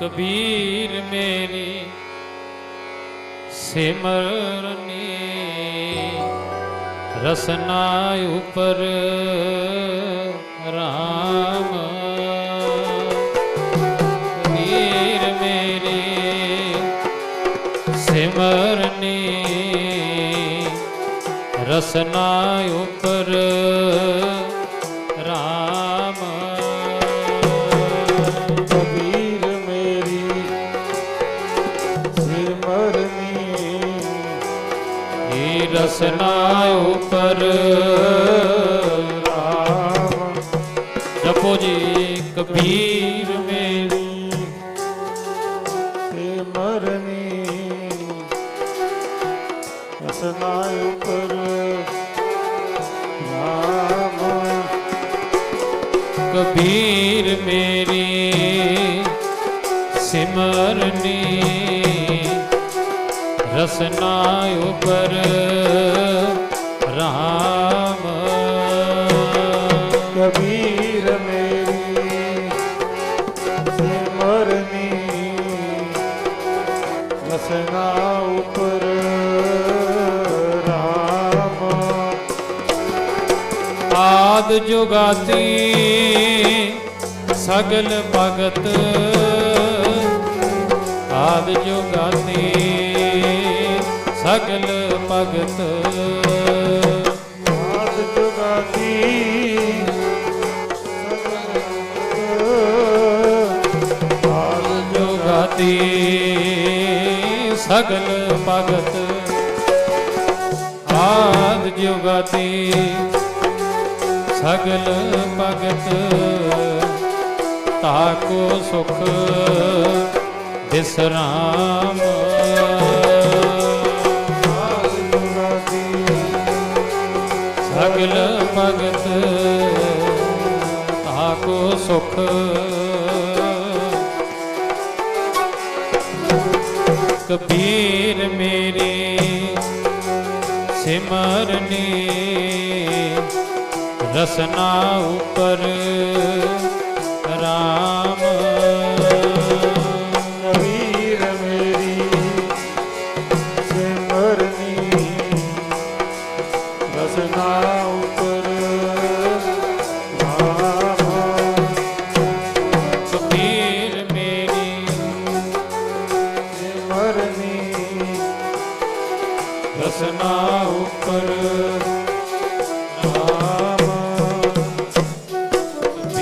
ਕਬੀਰ ਮੇਰੀ ਸਿਮਰਨੀ ਰਸਨਾ ਉਪਰ ਰਾਮ। ਕਬੀਰ ਮੇਰੀ ਸਿਮਰਨੀ ਰਸਨਾ ਉਪਰ ਰਾਮ। ਕਬੀਰ ਰਸਨਾ ਉਪਰ ਜਪੋ ਜੀ ਕਬੀਰ ਮੇਰੀ ਸਿਮਰਨੀ ਅਸਨਾ ਉਪਰ ਰਾਮ। ਕਬੀਰ ਮੇਰੀ ਸਿਮਰਨੀ। ਰਸਨਾ ਉਪਰ ਰਾਮ। ਕਬੀਰ ਮੇਰੀ ਸਿਮਰਨੀ ਰਸਨਾ ਉਪਰ ਰਾਮ। ਆਦ ਜੁਗਾਤੀ ਸਗਲ ਭਗਤ। ਆਦ ਜੁਗਾਤੀ ਸਗਲ ਭਗਤ। ਆਦ ਜੁਗਾਤੀ ਆਦ ਜੁਗਾਤੀ ਸਗਲ ਭਗਤ। ਆਦ ਜੁਗਾਤੀ ਸਗਲ ਭਗਤ। ਤਾਕੋ ਸੁਖ ਬਿਸਰਾਮ। ਸਗਲ ਭਗਤ ਤਾਕੋ ਸੁਖ। ਕਬੀਰ ਮੇਰੀ ਸਿਮਰਨੀ ਰਸਨਾ ਉਪਰ ਰਾਮ। ਆਸਨਾ ਉੱਪਰ